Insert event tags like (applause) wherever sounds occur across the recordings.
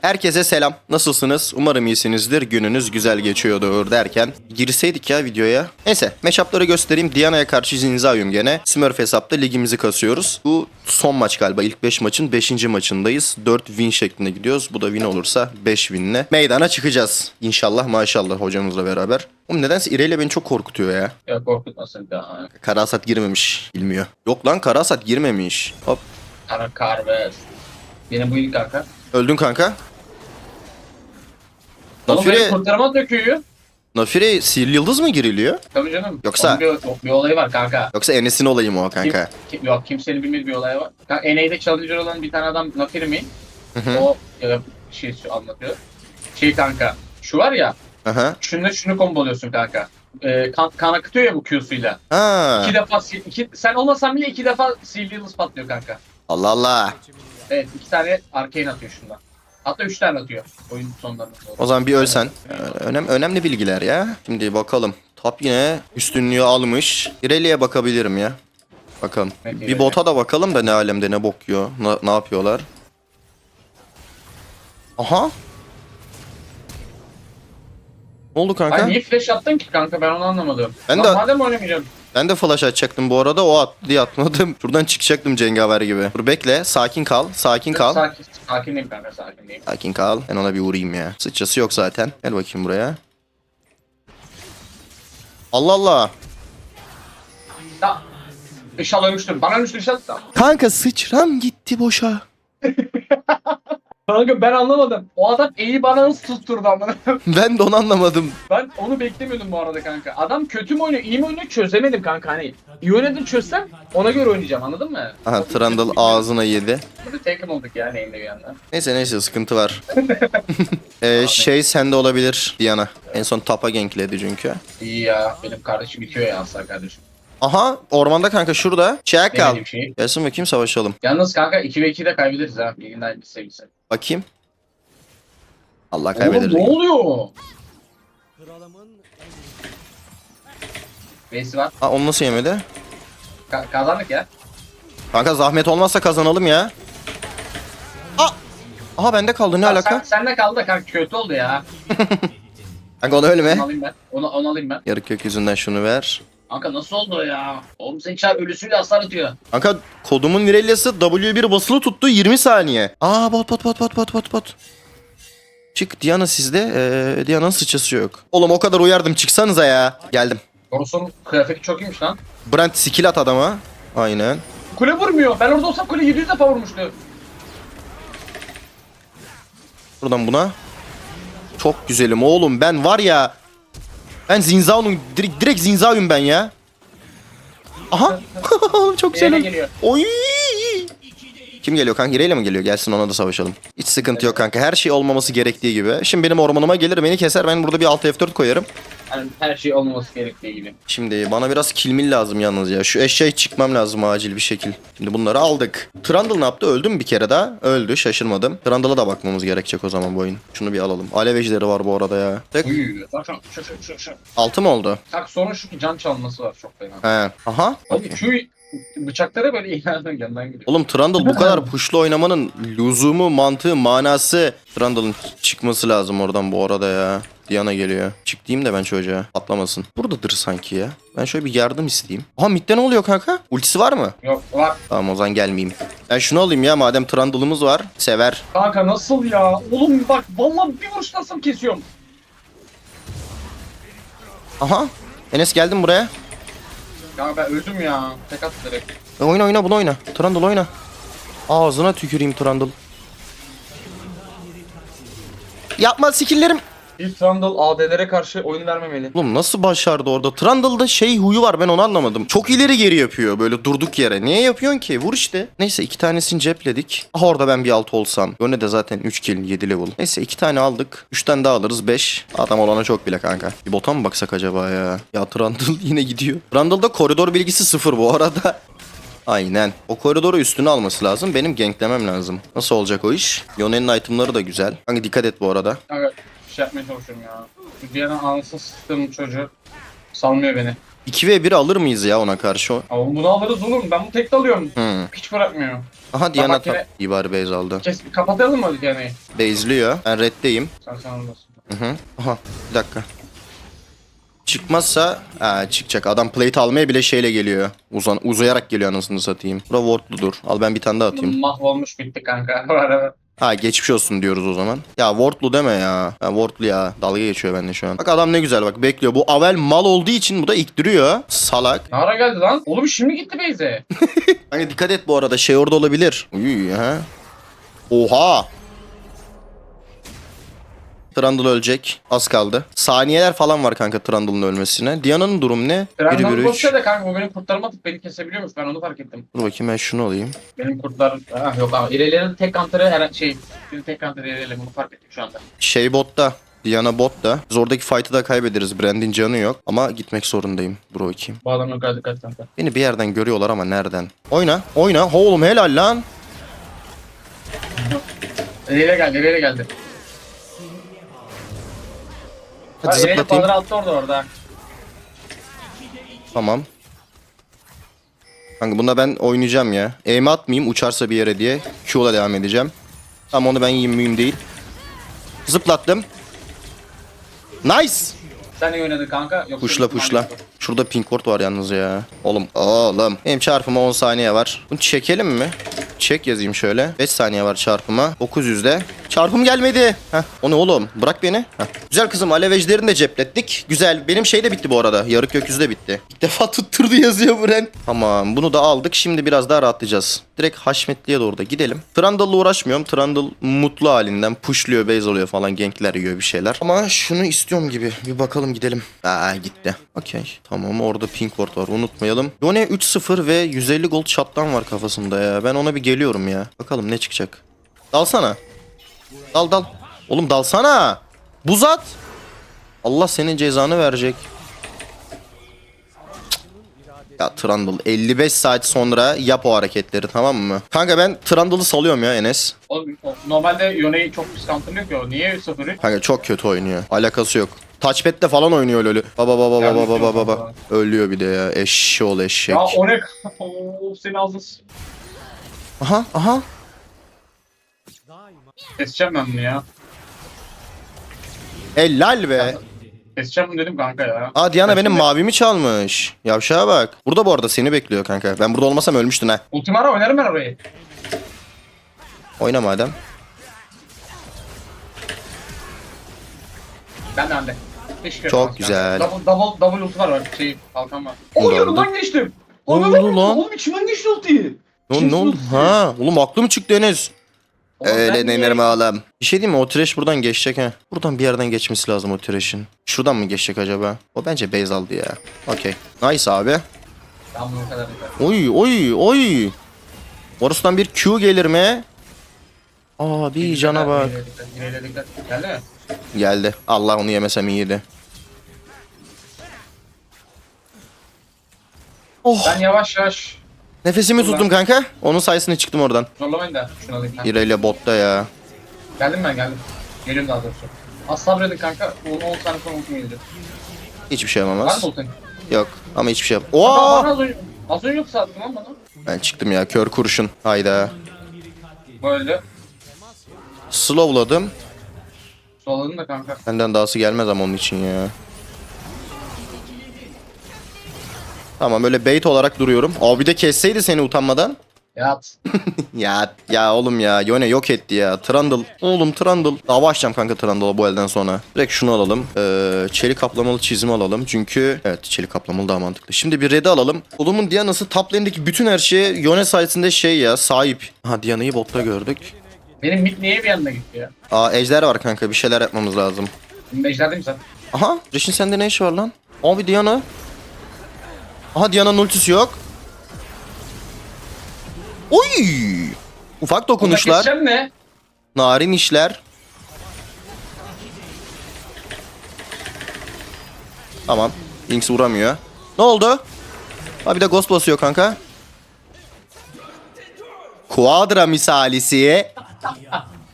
Herkese selam. Nasılsınız? Umarım iyisinizdir. Gününüz güzel geçiyordur derken girseydik ya videoya. Neyse matchup'ları göstereyim. Diana'ya karşı Zinzayum gene. Smurf hesapta ligimizi kasıyoruz. Bu son maç galiba. İlk 5 maçın 5. maçındayız. 4 win şeklinde gidiyoruz. Bu da win olursa 5 winle meydana çıkacağız. İnşallah maşallah hocamızla beraber. Oğlum nedense İreyle beni çok korkutuyor ya. Ya korkutmasın daha. Karasat girmemiş. Bilmiyor. Yok lan Karasat girmemiş. Hop. Kara karbes. Benim bu ilk kanka. Öldün kanka. Oğlum benim Nafire, döküyor. Nafire sihirli yıldız mı giriliyor? Tabii canım. Yoksa- Onun bir, bir olayı var kanka. Yoksa Enes'in olayı mı o Kim, kanka? kim- yok kimsenin bilmediği bir olayı var. Kanka NA'de challenger olan bir tane adam Nafir mi? Hı hı. o e, şey anlatıyor. Şey kanka. Şu var ya. Aha. Şununla şunu komboluyorsun kanka. E, kan, kan akıtıyor ya bu Q'suyla. Ha. İki defa iki, sen olmasan bile iki defa sihirli yıldız patlıyor kanka. Allah Allah. Evet iki tane arcane atıyor şundan. Hatta üç tane atıyor oyun sonlarında. O zaman bir ölsen. Ee, Önem, önemli bilgiler ya. Şimdi bakalım. Top yine üstünlüğü almış. İreli'ye bakabilirim ya. Bakalım. Evet, Bir bota da bakalım da ne alemde ne bok yiyor. Na- ne yapıyorlar. Aha. Ne oldu kanka? Ay niye flash attın ki kanka ben onu anlamadım. Ben de- de... Madem oynamayacağım. Ben de flash atacaktım bu arada. O attı diye atmadım. (laughs) Şuradan çıkacaktım cengaver gibi. Dur bekle. Sakin kal. Sakin kal. Sakin, sakinleyim kanka sakinleyim. Sakin kal. Ben ona bir vurayım ya. Sıçrası yok zaten. Gel bakayım buraya. Allah Allah. Ya inşallah ölmüştür. Bana ölmüştür inşallah. Kanka sıçram gitti boşa. (laughs) Kanka ben anlamadım. O adam E'yi bana nasıl tutturdu amına. (laughs) Ben de onu anlamadım. ben onu beklemiyordum bu arada kanka. Adam kötü mü oynuyor, iyi mi oynuyor çözemedim kanka hani. İyi oynadığını çözsem ona göre oynayacağım anladın mı? Aha Trundle ağzına yedi. Burada takım olduk ya neyinde bir yandan. Neyse neyse sıkıntı var. (laughs) (laughs) ee, şey sende olabilir Diana. En son tapa gankledi çünkü. İyi ya benim kardeşim bitiyor ya aslan kardeşim. Aha ormanda kanka şurada. Çakal. Demediğim şey. Gelsin bakayım savaşalım. Yalnız kanka 2 ve 2'de kaybederiz ha. Bilginden gitse gitse. Bakayım. Allah Oğlum kaybederiz. ne oluyor? Base var. Ha onu nasıl yemedi? Ka- kazandık ya. Kanka zahmet olmazsa kazanalım ya. Aa! Aha bende kaldı ne Sen- alaka? Sen, de kaldı da kanka kötü oldu ya. (laughs) Kanka onu ölme. Onu alayım ben. Onu, onu alayım ben. Yarık gökyüzünden şunu ver. Kanka nasıl oldu ya? Oğlum senin çar ölüsüyle hasar atıyor. Kanka kodumun Virelia'sı W1 basılı tuttu 20 saniye. Aa bot bot bot bot bot bot bot. Çık Diana sizde. Ee, Diana'nın sıçrası yok. Oğlum o kadar uyardım çıksanıza ya. Geldim. Horus'un kıyafeti çok iyiymiş lan. Brent skill at adama. Aynen. Kule vurmuyor. Ben orada olsam kule 700 defa vurmuştu. Buradan buna. Çok güzelim oğlum ben var ya. Ben Zinzao'nun direkt, direkt Zinzao'yum ben ya. Aha. (laughs) Oğlum çok güzel. Oy. Kim geliyor kanka? İreyle mi geliyor? Gelsin ona da savaşalım. Hiç sıkıntı yok kanka. Her şey olmaması gerektiği gibi. Şimdi benim ormanıma gelir beni keser. Ben burada bir 6 F4 koyarım. Yani her şey olmaması gerektiği gibi. Şimdi bana biraz kilmil lazım yalnız ya. Şu eşeğe çıkmam lazım acil bir şekil. Şimdi bunları aldık. Trundle ne yaptı? Öldü mü bir kere daha? Öldü. Şaşırmadım. Trundle'a da bakmamız gerekecek o zaman bu oyun. Şunu bir alalım. Alev ejderi var bu arada ya. Tek. Uy, bak şu şu şu şu. Altı mı oldu? Bak sorun şu ki can çalması var çok fena. He. Aha. Oğlum şu bıçaklara böyle (laughs) ilanın yanından gidiyor. Oğlum Trundle bu kadar pushlu oynamanın lüzumu, mantığı, manası. Trundle'ın çıkması lazım oradan bu arada ya. Diana geliyor. Çık diyeyim de ben çocuğa. Atlamasın. Buradadır sanki ya. Ben şöyle bir yardım isteyeyim. Aha midde ne oluyor kanka? Ultisi var mı? Yok var. Tamam o zaman gelmeyeyim. Ben şunu alayım ya madem Trundle'ımız var. Sever. Kanka nasıl ya? Oğlum bak vallahi bir vuruş nasıl kesiyorum. Aha. Enes geldim buraya. Kanka ben öldüm ya. Tek at direkt. Oyna oyna bunu oyna. Trundle oyna. Ağzına tüküreyim Trundle. Yapma skill'lerim. İlk Trundle AD'lere karşı oyun vermemeli. Oğlum nasıl başardı orada? Trundle'da şey huyu var ben onu anlamadım. Çok ileri geri yapıyor böyle durduk yere. Niye yapıyorsun ki? Vur işte. Neyse iki tanesini cepledik. Ah orada ben bir alt olsam. Yone de zaten 3 kill 7 level. Neyse iki tane aldık. 3 tane daha alırız 5. Adam olana çok bile kanka. Bir bota mı baksak acaba ya? Ya Trundle (laughs) yine gidiyor. Trundle'da koridor bilgisi sıfır bu arada. (laughs) Aynen. O koridoru üstüne alması lazım. Benim ganklemem lazım. Nasıl olacak o iş? Yone'nin itemları da güzel. Kanka dikkat et bu arada. Kanka şey yapmaya çalışıyorum ya. Bir yana anasını sıktığım çocuğu salmıyor beni. 2v1 alır mıyız ya ona karşı? o? Ama bunu alırız oğlum. Ben bunu tek alıyorum. Hmm. Hiç bırakmıyor. Aha Diana bak yine-. İyi bari base aldı. Kes, kapatalım mı yani? Base'liyor. Ben reddeyim. Sen sen anlasın. Hı hı. Aha bir dakika. Çıkmazsa ha, çıkacak. Adam plate almaya bile şeyle geliyor. Uzan uzayarak geliyor anasını satayım. Bura wardludur. Al ben bir tane daha atayım. Mahvolmuş bitti kanka. (laughs) Bu arada. Ha geçmiş olsun diyoruz o zaman. Ya wardlu deme ya. Ha, wardlu ya. Dalga geçiyor bende şu an. Bak adam ne güzel bak bekliyor. Bu Avel mal olduğu için bu da iktiriyor. Salak. Ne ara geldi lan? Oğlum şimdi gitti Beyze. (laughs) Hani dikkat et bu arada şey orada olabilir. Uy ha. Oha. Trundle ölecek. Az kaldı. Saniyeler falan var kanka Trundle'ın ölmesine. Diana'nın durum ne? Trabzon'u biri üç. boşver de kanka bu benim kurtlarımı atıp beni kesebiliyormuş. Ben onu fark ettim. Dur bakayım ben şunu alayım. Benim kurtlar... Ha, yok abi. İrelia'nın tek kantarı her şey... Bir tek kantarı İrelia. Bunu fark ettim şu anda. Şey botta. Diana botta. Biz oradaki fight'ı da kaybederiz. Brand'in canı yok. Ama gitmek zorundayım. Bakayım. Bu adamın kadar dikkat kanka. Beni bir yerden görüyorlar ama nereden? Oyna. Oyna. Oğlum helal lan. İrelia geldi. İrelia geldi. Ha, Hadi İrelia zıplatayım. padra attı orada orada. Tamam. Kanka bunda ben oynayacağım ya. Aim atmayayım uçarsa bir yere diye. Q'la devam edeceğim. Tamam onu ben yiyeyim mühim değil. Zıplattım. Nice. Sen iyi oynadın kanka. Yoksa Puşla puşla. Şurada pink ward var yalnız ya. Oğlum oğlum. Benim çarpıma 10 saniye var. Bunu çekelim mi? Çek yazayım şöyle. 5 saniye var çarpıma. 900'de. Çarpım gelmedi. Heh. O ne oğlum? Bırak beni. Heh. Güzel kızım alev ejderini de ceplettik. Güzel. Benim şey de bitti bu arada. Yarık gökyüzü de bitti. İlk defa tutturdu yazıyor Bren. Tamam bunu da aldık. Şimdi biraz daha rahatlayacağız. Direkt Haşmetli'ye doğru da gidelim. Trundle'la uğraşmıyorum. Trundle mutlu halinden pushluyor, base oluyor falan. Gankler yiyor bir şeyler. Ama şunu istiyorum gibi. Bir bakalım gidelim. Aa gitti. Okey. Tamam orada pink ward var. Unutmayalım. Yone 3-0 ve 150 gold shot'tan var kafasında ya. Ben ona bir geliyorum ya. Bakalım ne çıkacak. Dalsana. Dal dal. Oğlum dalsana. Buz at. Allah senin cezanı verecek. Ya Trundle 55 saat sonra yap o hareketleri tamam mı? Kanka ben Trundle'ı salıyorum ya Enes. Oğlum, normalde Yone'yi çok ki o. Niye 0 Kanka çok kötü oynuyor. Alakası yok. Touchpad'de falan oynuyor öyle. Baba baba baba baba baba baba. Ölüyor bir de ya. Eşşoğlu eşek. Ya o ne? (laughs) Seni ağzını Aha aha. Keseceğim ben bunu ya. Helal be. Keseceğim bunu dedim kanka ya. Aa Diana benim mavimi çalmış. Yavşağa bak. Burada bu arada seni bekliyor kanka. Ben burada olmasam ölmüştün ha. Ultimara oynarım ben orayı. Oyna madem. Ben de ben de. Hiç Çok görmez güzel. Double, double, double ulti var var. Şey, kalkan var. Doğru. Oo yanından geçtim. Ne oldu lan? Oğlum içimden geçti ultiyi. Ne, ne oldu? Ha, oğlum aklım çıktı Enes. Oğlum Öyle ben denir mi niye- oğlum? Bir şey diyeyim mi? O trash buradan geçecek ha. Buradan bir yerden geçmesi lazım o trash'in. Şuradan mı geçecek acaba? O bence base aldı ya. Okey. Nice abi. Ben bunu o kadar yeter. Oy oy oy. Orasından bir Q gelir mi? Abi cana bak. Dikkat, dikkat. Geldi mi? Geldi. Allah onu yemesem iyiydi. Oh. Ben yavaş yavaş Nefesimi tuttum kanka. Onun sayesinde çıktım oradan. zorlamayın da şunu alayım kanka. İreyle botta ya. Geldim ben geldim. Geliyorum daha doğrusu. Az sabredin kanka. 10 10 saniye sonra ultim gelecek. Hiçbir şey Var yapamaz. mı ultin? Yok. Ama hiçbir şey yap. Bana Oo! az önce, az önce yoksa attın lan bana. Ben çıktım ya. Kör kurşun. Hayda. Böyle. Slowladım. Soladın da kanka. Benden dahası gelmez ama onun için ya. Tamam böyle bait olarak duruyorum. Abi de kesseydi seni utanmadan. Yat. (laughs) ya ya oğlum ya Yone yok etti ya. Trundle. Oğlum Trundle. Dava açacağım kanka Trundle'a bu elden sonra. Direkt şunu alalım. Ee, çelik kaplamalı çizim alalım. Çünkü evet çelik kaplamalı daha mantıklı. Şimdi bir red'i alalım. Oğlumun Diana'sı top lane'deki bütün her şeye Yone sayesinde şey ya sahip. Ha Diana'yı botta gördük. Benim mid niye bir yanına gitti ya? Aa ejder var kanka bir şeyler yapmamız lazım. Benim ejderdeyim sen. Aha Rişin sende ne iş var lan? Abi Diana. Aha Diana'nın ultisi yok. Oy! Ufak dokunuşlar, ne? narin işler. Tamam. Jinx vuramıyor. Ne oldu? Ha bir de Ghost basıyor kanka. Quadra misalisi.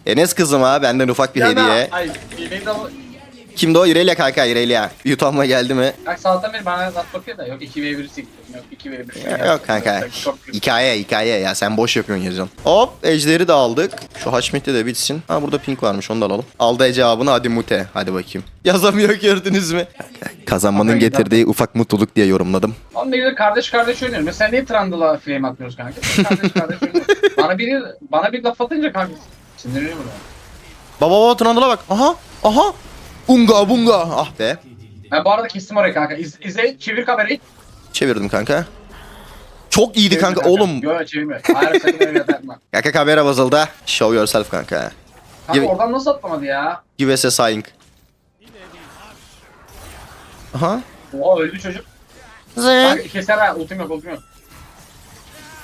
Enes kızıma benden ufak bir da- hediye. Ay, yemeği de Kimdi o? İrelia kanka İrelia. Utanma geldi mi? Bak sabahtan beri bana laf bakıyor da yok 2v1 siktim. Yok 2v1. Ya, Yok kanka. Çok kötü. Hikaye hikaye ya sen boş yapıyorsun yazıyorsun. Hop ejderi de aldık. Şu haşmeti de bitsin. Ha burada pink varmış onu da alalım. Aldı cevabını hadi mute. Hadi bakayım. (laughs) Yazamıyor gördünüz mü? Kazanmanın getirdiği ufak mutluluk diye yorumladım. Oğlum ne güzel kardeş kardeş oynuyorum. Mesela niye Trundle'a flame atmıyoruz kanka? Kardeş kardeş oynuyoruz. (laughs) bana biri bana bir laf atınca kanka sinirleniyorum. Baba baba Trundle'a bak. Aha aha. Unga bunga. Ah be. Ben bu arada kestim orayı kanka. İz, izle çevir kamerayı. Çevirdim kanka. Çok iyiydi Çevir kanka. Oğlum. Yok çevirme. Hayır sakın öyle yapma. (laughs) Kanka kamera bozuldu. Show yourself kanka. Kanka Gibi- oradan nasıl atlamadı ya? Give us a sign. Aha. Oha öldü çocuk. Kanka keser ha ultim yok ultim yok.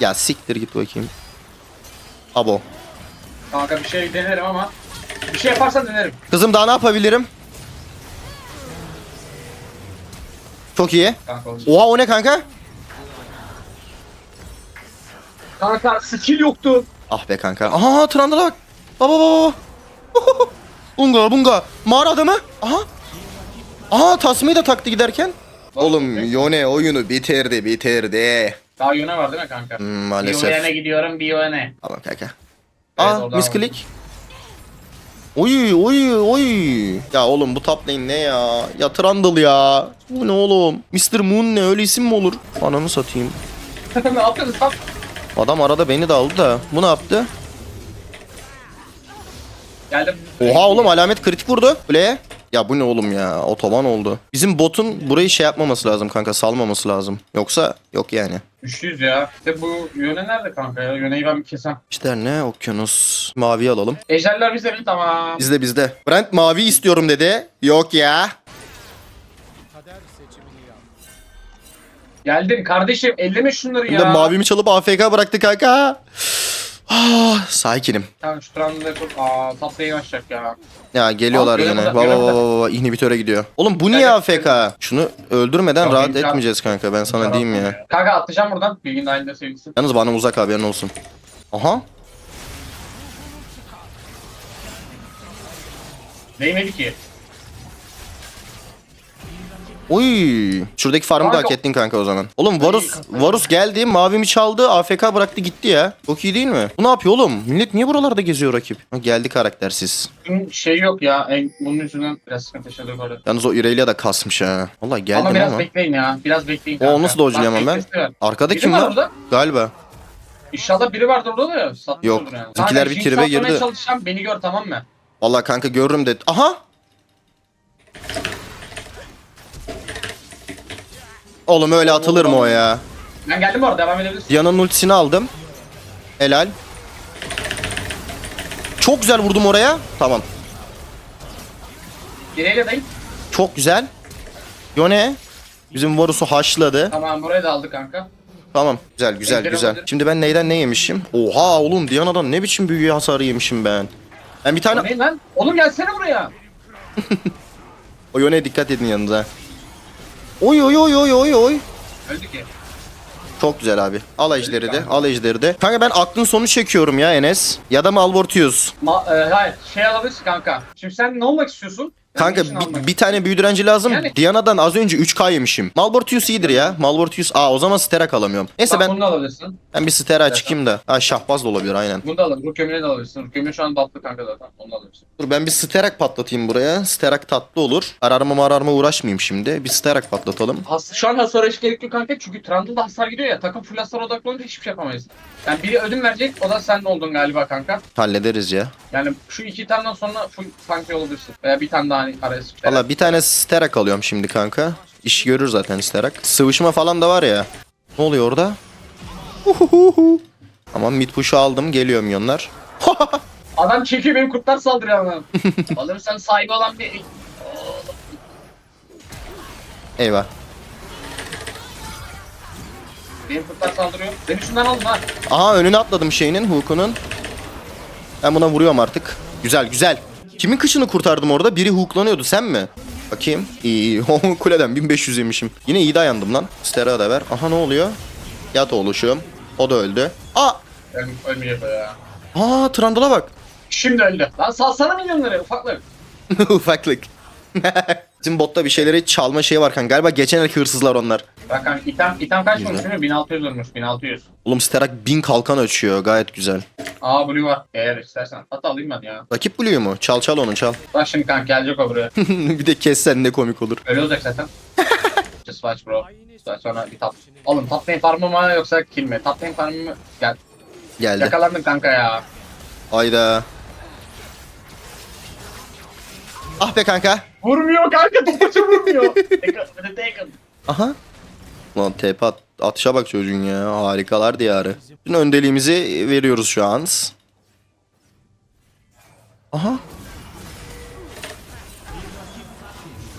Ya siktir git bakayım. Abo. Kanka bir şey denerim ama. Bir şey yaparsan denerim. Kızım daha ne yapabilirim? Çok iyi. Kanka olacak. Oha o ne kanka? Kanka skill yoktu. Ah be kanka. Aha Trundle'a bak. Baba baba baba. (laughs) bunga bunga. Mağara adamı. Aha. Aha tasmayı da taktı giderken. Oğlum Yone oyunu bitirdi bitirdi. Daha yöne var değil mi kanka? Hmm, Bir maalesef. yöne gidiyorum bir yöne. Tamam kanka. Evet, Aa oradan misklik. Oy oy oy. Ya oğlum bu top lane ne ya? Ya Trundle ya. Bu ne oğlum? Mr. Moon ne öyle isim mi olur? Ananı satayım. ne yapıyorsun lan? Adam arada beni de aldı da. Bu ne yaptı? Geldim. Oha oğlum alamet kritik vurdu. Kuleye. Ya bu ne oğlum ya? Otoban oldu. Bizim botun burayı şey yapmaması lazım kanka. Salmaması lazım. Yoksa yok yani. Üçlüyüz ya. İşte bu yöne nerede kanka ya? Yöneyi ben bir kesem. İşte ne? Okyanus. Mavi alalım. Ejderler bize mi? Tamam. Bizde bizde. Brent mavi istiyorum dedi. Yok ya. Geldim kardeşim elleme şunları ya. mavimi çalıp AFK bıraktı kanka. Ah, sakinim. Tamam şu Trundle'ı yapıp aa tatlı yanaşacak ya. Ya geliyorlar Al, yine. Baba baba görev baba inhibitöre gidiyor. Oğlum bu niye AFK? Şunu öldürmeden Yok, rahat imkan- etmeyeceğiz kanka ben sana diyeyim ya. Kanka atlayacağım buradan. Bilgin dahilinde sevgisi. Yalnız bana uzak haberin olsun. Aha. Değmedi ki. Oy. Şuradaki farmı da Kanka- hak ettin kanka o zaman. Oğlum Varus Varus geldi, mavimi çaldı, AFK bıraktı gitti ya. Çok iyi değil mi? Bu ne yapıyor oğlum? Millet niye buralarda geziyor rakip? Ha, geldi karaktersiz. Şey yok ya. En, bunun yüzünden biraz sıkıntı yaşadık orada. Yalnız o Irelia da kasmış ha. Vallahi geldim ama ama. biraz bekleyin ya. Biraz bekleyin O kanka. nasıl dodge'layamam Bak, ben? Arkada Biri kim var orada. Galiba. İnşallah biri vardır orada da ya. Yok. yani. Bizimkiler bir tribe girdi. çalışacağım. Beni gör tamam mı? Vallahi kanka görürüm de. Aha. Oğlum öyle atılır mı o ya? Ben geldim orada devam edebilirsin. Diana'nın ultisini aldım. Helal. Çok güzel vurdum oraya. Tamam. Direğiyle dayım. Çok güzel. Yone. Bizim Varus'u haşladı. Tamam burayı da aldık kanka. Tamam. Güzel güzel Ejder güzel. olabilir. Şimdi ben neyden ne yemişim? Oha oğlum Diana'dan ne biçim büyü hasarı yemişim ben. Ben bir O tane... ne lan? Oğlum gelsene buraya. (laughs) O Yone'ye dikkat edin yanınıza. Oy oy oy oy oy oy. Öldü ki. Çok güzel abi. Al ejderi de. Al ejderi de. Kanka ben aklın sonu çekiyorum ya Enes. Ya da Malbortius. Ma e, hayır şey alabilirsin kanka. Şimdi sen ne olmak istiyorsun? Kanka bir, bir tane büyü direnci lazım. Yani- Diana'dan az önce 3K yemişim. Malbortius iyidir ya. Malbortius. Aa o zaman Sterak alamıyorum. Neyse Bak ben bunu da alabilirsin. ben bir Stera çıkayım da. Ha şahbaz da olabilir aynen. Bunu da alabilirsin. Ruh de alabilirsin. Ruh gömleği şu an batlı kanka zaten. Onu da alabilirsin. Dur ben bir Sterak patlatayım buraya. Sterak tatlı olur. Ararma mararma uğraşmayayım şimdi. Bir Sterak patlatalım. Has şu an hasara hiç gerek yok kanka. Çünkü Trundle'da hasar gidiyor ya. Takım full hasar odaklanınca hiçbir şey yapamayız. Yani biri ödün verecek. O da sen oldun galiba kanka. Hallederiz ya. Yani şu iki taneden sonra full tank olabilirsin. Veya bir tane daha hani araya sıçrar. Valla bir tane Sterak alıyorum şimdi kanka. İş görür zaten Sterak. Sıvışma falan da var ya. Ne oluyor orada? Uhuhuhu. Tamam mid push'u aldım. Geliyor milyonlar. (laughs) Adam çekiyor benim kurtlar saldırıyor ama. (laughs) Oğlum sen sahibi olan bir... Eyvah. Benim kurtlar saldırıyor. Beni şundan alın ha. Aha önüne atladım şeyinin Hook'unun. Ben buna vuruyorum artık. Güzel güzel. Kimin kışını kurtardım orada? Biri hooklanıyordu sen mi? Bakayım. İyi (laughs) Kuleden 1500 yemişim. Yine iyi dayandım lan. Stera da ver. Aha ne oluyor? Yat oluşum. O da öldü. Aa! Öl ölmeyecek o ya. Aa Trundle'a bak. Şimdi öldü. Lan salsana milyonları ufaklık. (laughs) Ufaklık. (laughs) Bizim botta bir şeyleri çalma şeyi var kanka. Galiba geçen elki hırsızlar onlar. Bak kanka item, item kaç değil mi? 1600 vurmuş 1600. Oğlum Sterak 1000 kalkan açıyor. Gayet güzel. Aa blue var. Eğer istersen. Hatta alayım ben ya. Rakip Blue'yu mu? Çal çal onu çal. (laughs) Bak şimdi kanka gelecek o buraya. (laughs) bir de kessen ne komik olur. Öyle olacak zaten. (laughs) Just watch bro. Just sonra bir tap. Oğlum top lane farmı mı yoksa kill mi? Top lane farmı mı? Gel. Geldi. Yakalandın kanka ya. Ayda. Ah be kanka. Vurmuyor kanka topaça vurmuyor. (laughs) Taken, taken. Aha. Lan TP at, atışa bak çocuğun ya. Harikalar diyarı. Bütün öndeliğimizi veriyoruz şu an. Aha.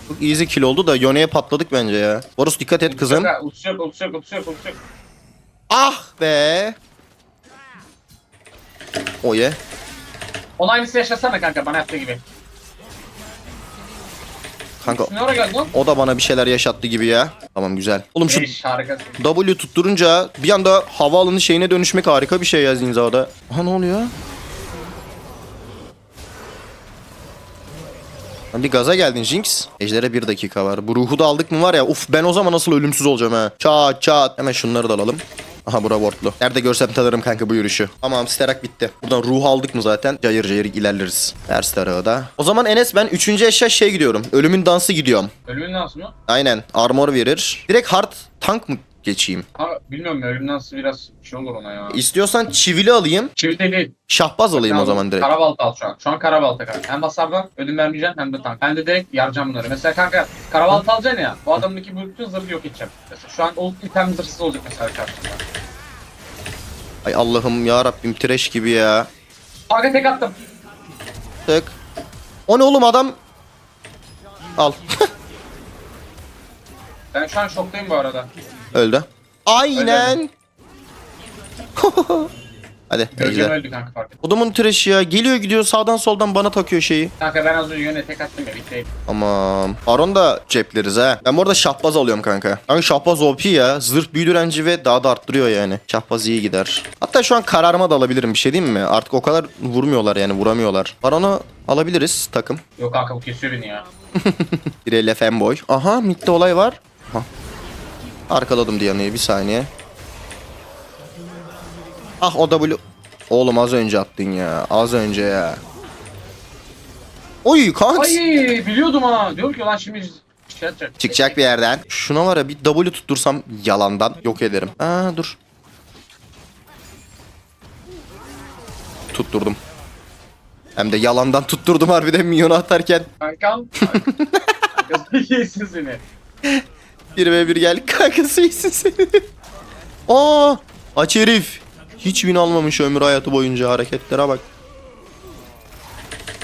Çok easy kill oldu da Yone'ye patladık bence ya. Boris dikkat et kızım. Ultusu yok, ultusu yok. Ah be. O ye. Onun aynısı yaşasana kanka bana yaptığı gibi. Kanka Ne oraya geldin lan? o da bana bir şeyler yaşattı gibi ya. Tamam güzel. Oğlum şu Eş harikasın. W tutturunca bir anda havaalanı şeyine dönüşmek harika bir şey ya Zinza'da. Aha ne oluyor? Bir gaza geldin Jinx. Ejder'e bir dakika var. Bu ruhu da aldık mı var ya. Uf ben o zaman nasıl ölümsüz olacağım ha. Çat çat. Hemen şunları da alalım. Aha bura wardlu. Nerede görsem tanırım kanka bu yürüyüşü. Tamam Sterak bitti. Buradan ruh aldık mı zaten cayır cayır ilerleriz. Ters tarağı da. O zaman Enes ben 3. eşya şey gidiyorum. Ölümün dansı gidiyorum. Ölümün dansı mı? Aynen armor verir. Direkt hard tank mı geçeyim? Ha bilmiyorum ya dansı biraz şey olur ona ya. İstiyorsan çivili alayım. Çivi değil. Şahbaz alayım o zaman direkt. Karabalta al şu an. Şu an karabalta kanka. Hem basardan ödün vermeyeceğim hem de tank. Hem de direkt yaracağım bunları. Mesela kanka karabalta alacaksın ya. Bu adamdaki bütün zırhı yok edeceğim. Mesela şu an old item zırhsız olacak mesela karşımda. Ay Allah'ım ya Rabbim trash gibi ya. Kanka tek attım. Tık. O ne oğlum adam? Al. Ben şu an şoktayım bu arada. Öldü. Aynen. (laughs) Hadi Göreceğim ejder. öldü kanka fark et. Odumun ya. Geliyor gidiyor sağdan soldan bana takıyor şeyi. Kanka ben az önce yöne tek attım ya bitti. Aman. Baron da cepleriz ha. Ben bu arada şahbaz alıyorum kanka. Kanka şahbaz OP ya. Zırh büyü direnci ve daha da arttırıyor yani. Şahbaz iyi gider. Hatta şu an kararıma da alabilirim bir şey diyeyim mi? Artık o kadar vurmuyorlar yani vuramıyorlar. Baron'u alabiliriz takım. Yok kanka bu kesiyor beni ya. (laughs) Bireyle fanboy. Aha midde olay var. Aha. Arkaladım Diana'yı bir saniye. Ah o W. Oğlum az önce attın ya. Az önce ya. Oy kanks. Ay biliyordum ha. Diyorum ki lan şimdi şey atacak. Çıkacak bir yerden. Şuna var ya bir W tuttursam yalandan yok ederim. Aa dur. Tutturdum. Hem de yalandan tutturdum harbiden minyonu atarken. Kankam. (laughs) Kankası yesin seni. 1v1 gel (laughs) kankası iyisin seni. Aa, aç herif. Hiç win almamış ömrü hayatı boyunca hareketlere bak.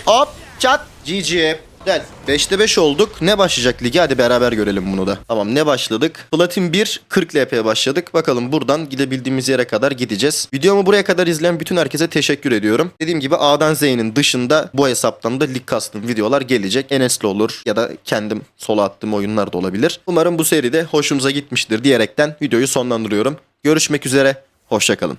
Hop çat GG. Güzel. 5'te 5 olduk. Ne başlayacak ligi? Hadi beraber görelim bunu da. Tamam ne başladık? Platin 1 40 LP başladık. Bakalım buradan gidebildiğimiz yere kadar gideceğiz. Videomu buraya kadar izleyen bütün herkese teşekkür ediyorum. Dediğim gibi A'dan Z'nin dışında bu hesaptan da lig custom videolar gelecek. Enes'le olur ya da kendim solo attığım oyunlar da olabilir. Umarım bu seride hoşunuza gitmiştir diyerekten videoyu sonlandırıyorum. Görüşmek üzere. Hoşçakalın.